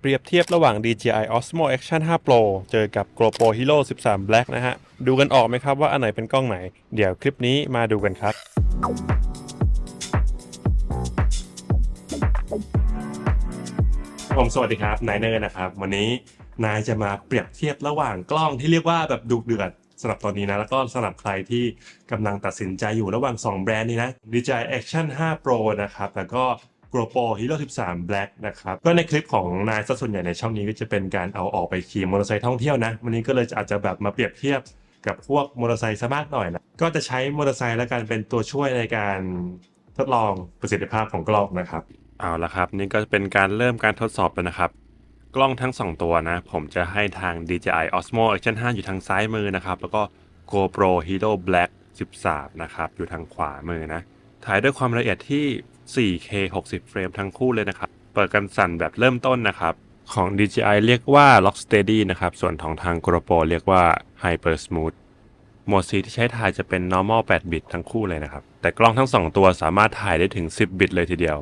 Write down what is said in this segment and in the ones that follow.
เปรียบเทียบระหว่าง DJI Osmo Action 5 Pro เจอกับ GoPro Hero 13 Black นะฮะ ดูกันออกไหมครับว่าอันไหนเป็นกล้องไหน เดี๋ยวคลิปนี้มาดูกันครับ ผมสวัสดีครับนายเนอร์นะครับ วันนี้นายจะมาเปรียบเทียบระหว่างกล้องที่เรียกว่าแบบดุเดือดสำหรับตอนนี้นะ แล้วก็สำหรับใครที่กำลังตัดสินใจอยู่ระหว่าง 2 แบรนด์นี้นะ DJI Action 5 Pro นะครับแล้วก็ GoPro Hero 13 Black นะครับ ก็ในคลิปของนายซะส่วนใหญ่ในช่องนี้ก็จะเป็นการเอาออกไปขี่มอเตอร์ไซค์ท่องเที่ยวนะ วันนี้ก็เลยอาจจะแบบมาเปรียบเทียบกับพวกมอเตอร์ไซค์ซะมากหน่อยนะ ก็จะใช้มอเตอร์ไซค์และการเป็นตัวช่วยในการทดลองประสิทธิภาพของกล้องนะครับ เอาละครับ นี่ก็เป็นการเริ่มการทดสอบแล้วนะครับ กล้องทั้ง 2 ตัวนะ ผมจะให้ทาง DJI Osmo Action 5 อยู่ทางซ้ายมือนะครับ แล้วก็ GoPro Hero Black 13 นะครับ อยู่ทางขวามือนะ ถ่ายด้วยความละเอียดที่ 4K 60 เฟรมทั้งคู่เลยนะครับ เปิดกันสั่นแบบเริ่มต้นนะครับ ของ DJI เรียกว่า Lock Steady นะครับ ส่วนของทาง GoPro เรียกว่า Hyper Smooth โหมดสีที่ใช้ถ่ายจะเป็น normal 8 บิตทั้งคู่เลยนะครับ แต่กล้องทั้ง 2 ตัวสามารถถ่ายได้ถึง 10 บิตเลยทีเดียว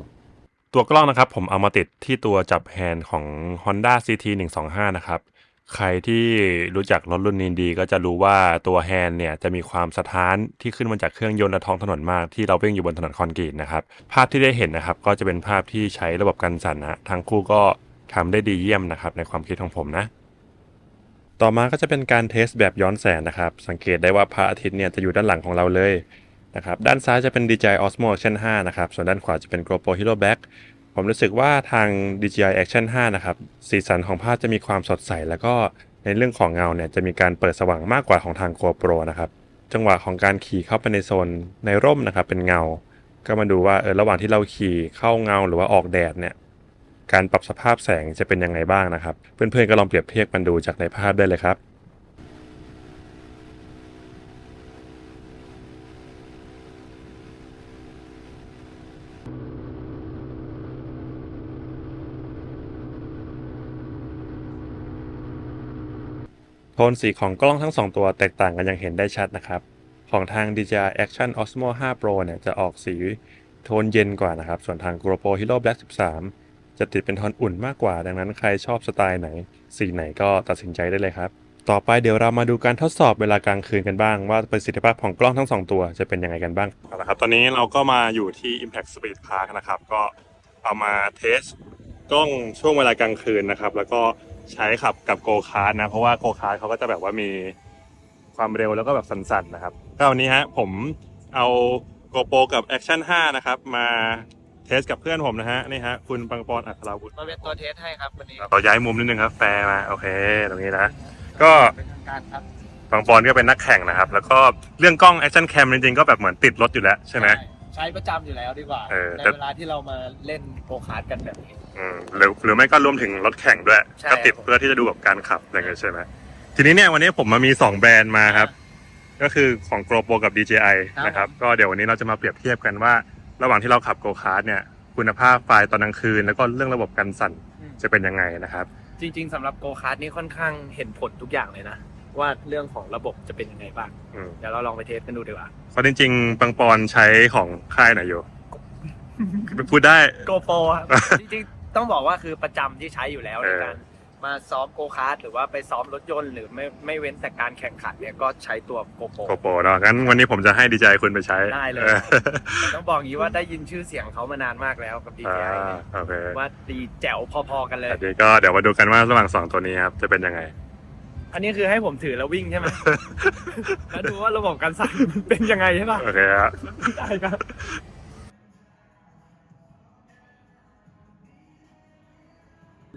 ตัวกล้องนะครับผมเอามาติดที่ตัวจับแฮนด์ของ Honda CT 125 นะครับ ใครที่รู้จักรถรุ่นนี้ดีก็จะรู้ว่าตัวแฮนด์เนี่ยจะมีความสะท้านที่ขึ้นมาจากเครื่องยนต์และท้องถนนมากที่เราวิ่งอยู่บนถนนคอนกรีตนะครับ ภาพที่ได้เห็นนะครับ ก็จะเป็นภาพที่ใช้ระบบกันสั่นนะทั้งคู่ก็ทำได้ดีเยี่ยมนะครับ ในความคิดของผมนะ ต่อมาก็จะเป็นการเทสแบบย้อนแสงนะครับ สังเกตได้ว่าพระอาทิตย์เนี่ยจะอยู่ด้านหลังของเราเลยนะครับด้านซ้ายจะเป็น DJI Osmo Action 5นะครับส่วนด้านขวาจะเป็น GoPro Hero Back ผมรู้สึกว่าทาง DJI Action 5 นะครับ สีสันของภาพจะมีความสดใส แล้วก็ในเรื่องของเงาเนี่ยจะมีการเปิดสว่างมากกว่าของทาง GoPro นะครับ จังหวะของการขี่เข้าไปในโซนในร่มนะครับเป็นเงา ก็มาดูว่าเออระหว่างที่เราขี่เข้าเงาหรือว่าออกแดดเนี่ยการปรับสภาพแสงจะเป็นยังไงบ้างนะครับ เพื่อนๆก็ลองเปรียบเทียบกันดูจากในภาพได้เลยครับ โทนสีของกล้องทั้ง 2 ตัวแตกต่างกันอย่างเห็นได้ชัดนะครับ ของทาง DJI Action Osmo 5 Pro เนี่ยจะออกสีโทนเย็นกว่านะครับ ส่วนทาง GoPro Hero Black 13 จะติดเป็นโทนอุ่นมากกว่า ดังนั้นใครชอบสไตล์ไหน สีไหนก็ตัดสินใจได้เลยครับ ต่อไปเดี๋ยวเรามาดูการทดสอบเวลากลางคืนกันบ้าง ว่าประสิทธิภาพของกล้องทั้ง 2 ตัวจะเป็นยังไงกันบ้างเอาละครับ ตอนนี้เราก็มาอยู่ที่ Impact Speed Park นะครับ ก็เอามาเทสกล้องช่วงเวลากลางคืนนะครับ แล้วก็ ใช้ขับกับโกคาร์ดนะ เพราะว่าโกคาร์ดเขาก็จะแบบว่ามีความเร็วแล้วก็แบบสั่นๆนะครับ ก็วันนี้ฮะผมเอา GoPro กับ Action 5 นะครับ มาเทสกับเพื่อนผมนะฮะนี่ฮะคุณปังปอนอัคราวุฒิมาเป็นตัวเทสให้ครับวันนี้เราย้ายมุมนิดนึงครับ แฟร์มาโอเค ตรงนี้นะ ก็เป็นทางการครับปังปอนก็เป็นนักแข่งนะครับ แล้วก็เรื่องกล้อง Action Cam จริงๆก็แบบเหมือนติดรถอยู่แล้วใช่ไหมใช้ประจำอยู่แล้วดีกว่าเออในแต่เวลาที่เรามาเล่นโปรคาร์ดกันแบบนี้ อืมหรือหรือไม่ก็รวมถึงรถแข่งด้วย ใช่ก็ติดเพื่อที่จะดูแบบการขับอะไรเงี้ยใช่ไหมทีนี้เนี่ยวันนี้ผมมามี 2 แบรนด์มาครับ ก็คือของ GoPro กับ DJI นะครับก็เดี๋ยววันนี้เราจะมาเปรียบเทียบกันว่า ระหว่างที่เราขับโกคาร์ดเนี่ยคุณภาพไฟล์ตอนกลางคืน แล้วก็เรื่องระบบกันสั่นอืม จะเป็นยังไงนะครับ จริง ๆสำหรับโกคาร์ดนี่ค่อนข้างเห็นผลทุกอย่างเลยนะ ว่าเรื่องของระบบจะเป็นยังไงบ้าง อืมเดี๋ยวเราลองไปเทสกันดูดีกว่าเพราะจริงๆปังปอนใช้ของค่ายไหนอยู่ พูดได้ โกโปรจริงๆ ต้องบอกว่าคือประจำที่ใช้อยู่แล้วเอในอการมาซ้อมโกคาร์ดหรือว่าไปซ้อมรถยนต์หรือไม่ไม่เว้นแต่การแข่งขันเนี่ยก็ใช้ตัวโกโปรโกโปรเนาะงั้นวันนี้ผมจะให้ DJI คุณไปใช้ได้เลย ออต้องบอกอย่างนี้ว่าได้ยินชื่อเสียงเขามานานมากแล้วกับ อ่า DJI เนี่ยโอเคว่าดีแจ๋วพอๆกันเลยอันนี้ก็เดี๋ยวมาดูกันว่าระหว่างสองตัวนี้ครับจะเป็นยังไง อันนี้คือให้ผมถือแล้ววิ่งใช่ไหม แล้วดูว่าระบบการสั่นมันเป็นยังไงใช่ป่ะโอเคครับได้ครับ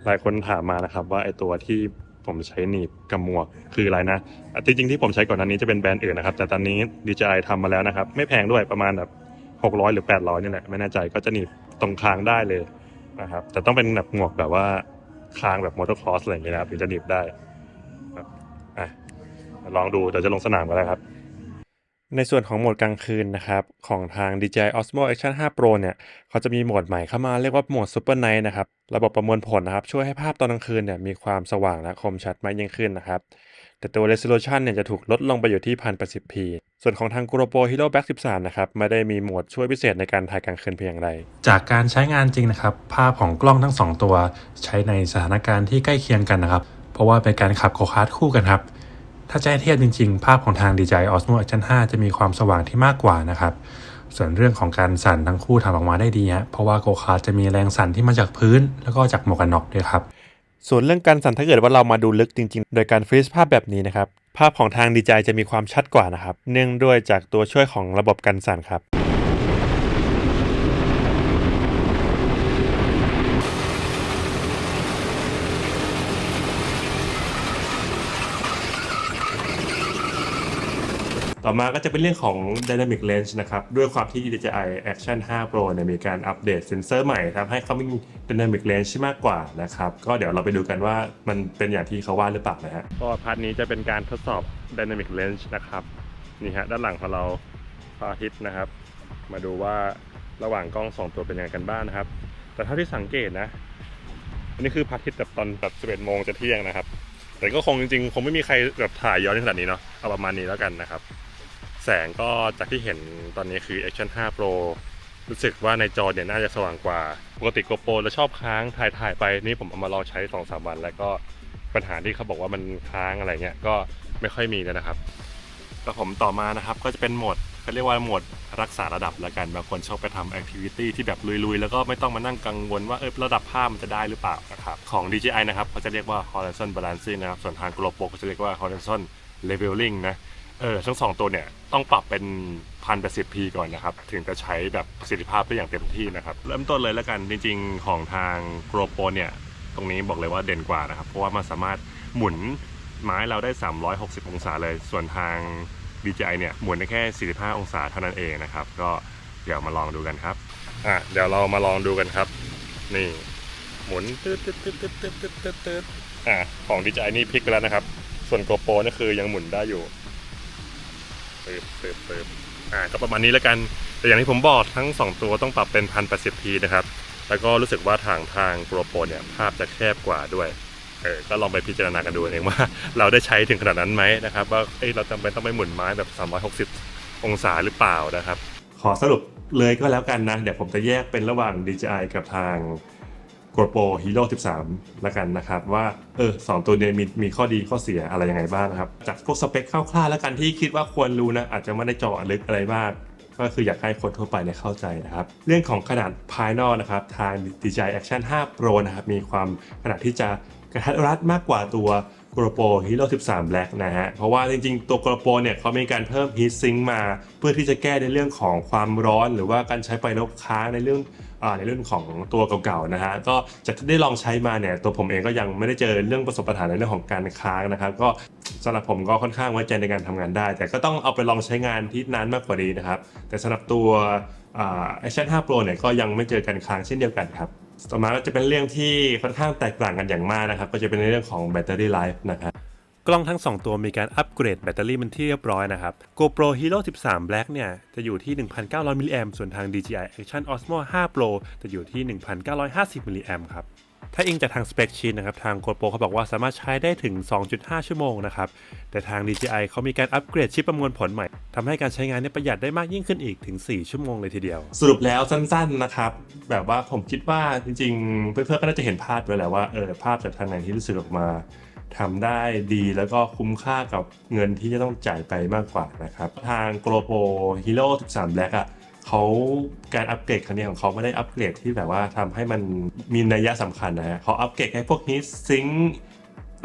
หลายคนถามมานะครับว่าไอตัวที่ผมใช้หนีบกับหมวกคืออะไรนะอ่จริงๆที่ผมใช้ก่อนหน้านี้จะเป็นแบรนด์อื่นนะครับ แต่ตอนนี้ DJI ทำมาแล้วนะครับ ไม่แพงด้วยประมาณแบบ600 หรือ 800นี่แหละไม่แน่ใจก็จะหนีบตรงคางได้เลยนะครับ แต่ต้องเป็นแบบหมวกแบบว่าคางแบบมอเตอร์คอสอะไรอย่างเงี้ยนะครับถึงจะหนีบได้อะลองดูเดี๋ยวจะลงสนามกันแล้วครับ ในส่วนของโหมดกลางคืนนะครับของทาง DJI Osmo Action 5 Pro เนี่ยเขาจะมีโหมดใหม่เข้ามาเรียกว่าโหมด Super Night นะครับระบบประมวลผลนะครับช่วยให้ภาพตอนกลางคืนเนี่ยมีความสว่างและคมชัดมากยิ่งขึ้นนะครับแต่ตัว resolution เนี่ยจะถูกลดลงไปอยู่ที่ 1080p ส่วนของทาง GoPro Hero Black 13 นะครับไม่ได้มีโหมดช่วยพิเศษในการถ่ายกลางคืนเพียงอย่างใดจากการใช้งานจริงนะครับ ภาพของกล้องทั้งสองตัว ใช้ในสถานการณ์ที่ใกล้เคียงกันนะครับ เพราะว่าเป็นการขับโคคาร์ดคู่กันครับ ถ้าจะให้เทียบจริงๆ ภาพของทาง DJI Osmo Action 5 จะมีความสว่างที่มากกว่านะครับ ส่วนเรื่องของการสั่นทั้งคู่ทำออกมาได้ดีฮะเพราะว่าโกคาร์จะมีแรงสั่นที่มาจากพื้น แล้วก็จากหมวกกันน็อกด้วยครับส่วนเรื่องการสั่นถ้าเกิดว่าเรามาดูลึกจริง ๆ โดยการฟรีซภาพแบบนี้นะครับภาพของทางดีใจะมีความชัดกว่านะครับเนื่องด้วยจากตัวช่วยของระบบกันสั่นครับ ต่อมาก็จะเป็นเรื่องของ Dynamic Range นะครับ ด้วยความที่ DJI Action 5 Pro เนี่ยมีการอัปเดตเซนเซอร์ใหม่ทำให้เขามี Dynamic Range ที่มากกว่านะครับ ก็เดี๋ยวเราไปดูกันว่ามันเป็นอย่างที่เขาว่าหรือเปล่านะฮะก็พาร์ทนี้จะเป็นการทดสอบ Dynamic Range นะครับนี่ฮะด้านหลังของเราพระอาทิตย์นะครับ มาดูว่าระหว่างกล้องสองตัวเป็นยังไงกันบ้างนะครับ แต่เท่าที่สังเกตนะอันนี้คือพระอาทิตย์แบบตอนแบบ11โมงจะเที่ยงนะครับแต่ก็คงจริงๆ คงไม่มีใครแบบถ่ายย้อนขนาดนี้เนาะเอาประมาณนี้แล้วกันนะครับ แสงก็จากที่เห็นตอนนี้คือ Action 5 Pro รู้สึกว่าในจอเนี่ยน่าจะสว่างกว่า ปกติ GoPro แล้วชอบค้างถ่ายถ่ายไปนี่ผมเอามาลองใช้ 2-3 วัน แล้วก็ปัญหาที่เขาบอกว่ามันค้างอะไรเงี้ยก็ไม่ค่อยมีแล้วนะครับแล้วผมต่อมานะครับก็จะเป็นโหมดเขาเรียกว่าโหมดรักษาระดับละกันบางคนชอบไปทำแอคทิวิตี้ที่แบบลุยๆ แล้วก็ไม่ต้องมานั่งกังวลว่าเออระดับภาพมันจะได้หรือเปล่านะครับของ DJI นะครับเขาจะเรียกว่า horizon balancing นะครับส่วนทาง GoPro เขาจะเรียกว่า horizon leveling นะ เออทั้งสองตัวเนี่ยต้องปรับเป็นพันแปดสิบพีก่อนนะครับ ถึงจะใช้แบบประสิทธิภาพได้อย่างเต็มที่นะครับ เริ่มต้นเลยแล้วกันจริงๆ ของทางโกลโปเนี่ยตรงนี้บอกเลยว่าเด่นกว่านะครับ เพราะว่ามันสามารถหมุนไม้เราได้ 360 องศาเลย ส่วนทาง DJI เนี่ยหมุนได้แค่ 45 องศาเท่านั้นเองนะครับ ก็เดี๋ยวมาลองดูกันครับอะเดี๋ยวเรามาลองดูกันครับ นี่หมุนตึ๊ดตึ๊ดตึ๊ดตึ๊ดตึ๊ดตึ๊ดตึ๊ดอะของ DJI นี่พลิกไปแล้วนะครับ ส่วนโกโปรนี่คือยังหมุนได้อยู่ ปึ๊บปึ๊บปึ๊บอ่าก็ประมาณนี้แล้วกัน แต่อย่างที่ผมบอกทั้ง 2 ตัวต้องปรับเป็น 1080p นะครับ แล้วก็รู้สึกว่าทางทาง GoPro เนี่ยภาพจะแคบกว่าด้วยเออก็ลองไปพิจารณากันดูเองว่า เราได้ใช้ถึงขนาดนั้นไหมนะครับ ว่าเอ้เราจำเป็นต้องไปหมุนไม้แบบ 360 องศาหรือเปล่านะครับ ขอสรุปเลยก็แล้วกันนะ เดี๋ยวผมจะแยกเป็นระหว่าง DJI กับทาง GoPro Hero 13 แล้วกันนะครับว่าเออสองตัวเนี้มีมีข้อดีข้อเสียอะไรยังไงบ้างนะครับ จากพวกสเปคคร่าวๆแล้วกันที่คิดว่าควรรู้นะ อาจจะไม่ได้เจาะลึกอะไรมากก็คืออยากให้คนทั่วไปเนี่ยเข้าใจนะครับ เรื่องของขนาดภายนอกนะครับ ทาง DJI Action 5 Pro นะครับ มีความขนาดที่จะกระทัดรัดมากกว่าตัว GoPro Hero 13 Black นะฮะ เพราะว่าจริงๆ ตัว GoPro เนี่ยเขามีการเพิ่ม Heat Sink มา เพื่อที่จะแก้ในเรื่องของความร้อน หรือว่าการใช้ไฟลบค้างในเรื่อง ในเรื่องของตัวเก่าๆนะฮะก็จากที่ได้ลองใช้มาเนี่ยตัวผมเองก็ยังไม่ได้เจอเรื่องประสบปัญหาในเรื่องของการค้างนะครับก็สำหรับผมก็ค่อนข้างไว้ใจในการทำงานได้ แต่ก็ต้องเอาไปลองใช้งานที่นานมากกว่านี้นะครับ แต่สำหรับตัวไอ่า Action 5 Pro เนี่ยก็ยังไม่เจอการค้างเช่นเดียวกันครับต่อมาก็จะเป็นเรื่องที่ค่อนข้างแตกต่างกันอย่างมากนะครับ ก็จะเป็นในเรื่องของแบตเตอรี่ไลฟ์นะครับ กล้องทั้ง 2 ตัวมีการอัปเกรดแบตเตอรี่มันที่เรียบร้อยนะครับ GoPro Hero 13 Black เนี่ย จะอยู่ที่ 1,900 มิลลิแอมส่วนทาง DJI Action Osmo 5 Pro จะอยู่ที่ 1,950 มิลลิแอมครับถ้าอิงจากทางสเปคชีนนะครับ ทาง GoPro เขาบอกว่าสามารถใช้ได้ถึง 2.5 ชั่วโมงนะครับ แต่ทาง DJI เขามีการอัปเกรดชิปประมวลผลใหม่ทำให้การใช้งานเนี่ยประหยัดได้มากยิ่งขึ้นอีกถึง 4 ชั่วโมงเลยทีเดียว สรุปแล้วสั้นๆนะครับ แบบว่าผมคิดว่าจริงๆ เพื่อนๆก็น่าจะเห็นภาพไปแล้วว่าเออภาพจากทางไหนที่รู้สึกออกมา ทำได้ดีแล้วก็คุ้มค่ากับเงินที่จะต้องจ่ายไปมากกว่านะครับ ทาง GoPro Hero 13 Black อะเขาการอัปเกรดครั้งนี้ของเขาไม่ได้อัปเกรดที่แบบว่าทำให้มันมีนัยสำคัญนะฮะเขาอัปเกรดให้พวกนี้ซิงค์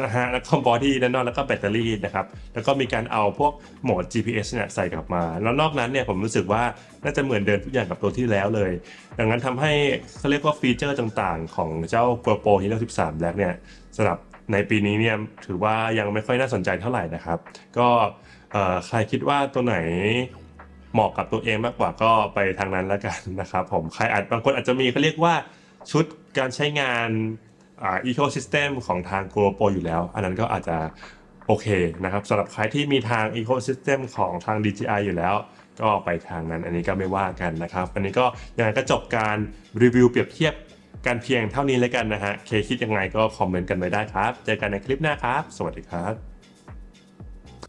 นะฮะแล้วก็บอดี้ด้านนอกแล้วก็แบตเตอรี่นะครับ แล้วก็มีการเอาพวกโหมด GPS เนี่ยใส่กลับมา แล้วนอกนั้นเนี่ยผมรู้สึกว่าน่าจะเหมือนเดิมทุกอย่างกับตัวที่แล้วเลย ดังนั้นทำให้เขาเรียกว่าฟีเจอร์ต่างๆ ของเจ้า GoPro Hero 13 Black เนี่ยสำหรับ ในปีนี้เนี่ยถือว่ายังไม่ค่อยน่าสนใจเท่าไหร่นะครับ ก็ใครคิดว่าตัวไหนเหมาะกับตัวเองมากกว่าก็ไปทางนั้นแล้วกันนะครับผมใครอาจบางคนอาจจะมีเขาเรียกว่าชุดการใช้งานอ่า ecosystem ของทาง GoPro อยู่แล้ว อันนั้นก็อาจจะโอเคนะครับสำหรับใครที่มีทาง Ecosystem ของทาง DJI อยู่แล้ว ก็ไปทางนั้นอันนี้ก็ไม่ว่ากันนะครับ อันนี้ก็ยังไงก็จบการรีวิวเปรียบเทียบ กันเพียงเท่านี้เลยกันนะฮะเคคิดยังไงก็คอมเมนต์กันไว้ได้ครับ เจอกันในคลิปหน้าครับ สวัสดีครับ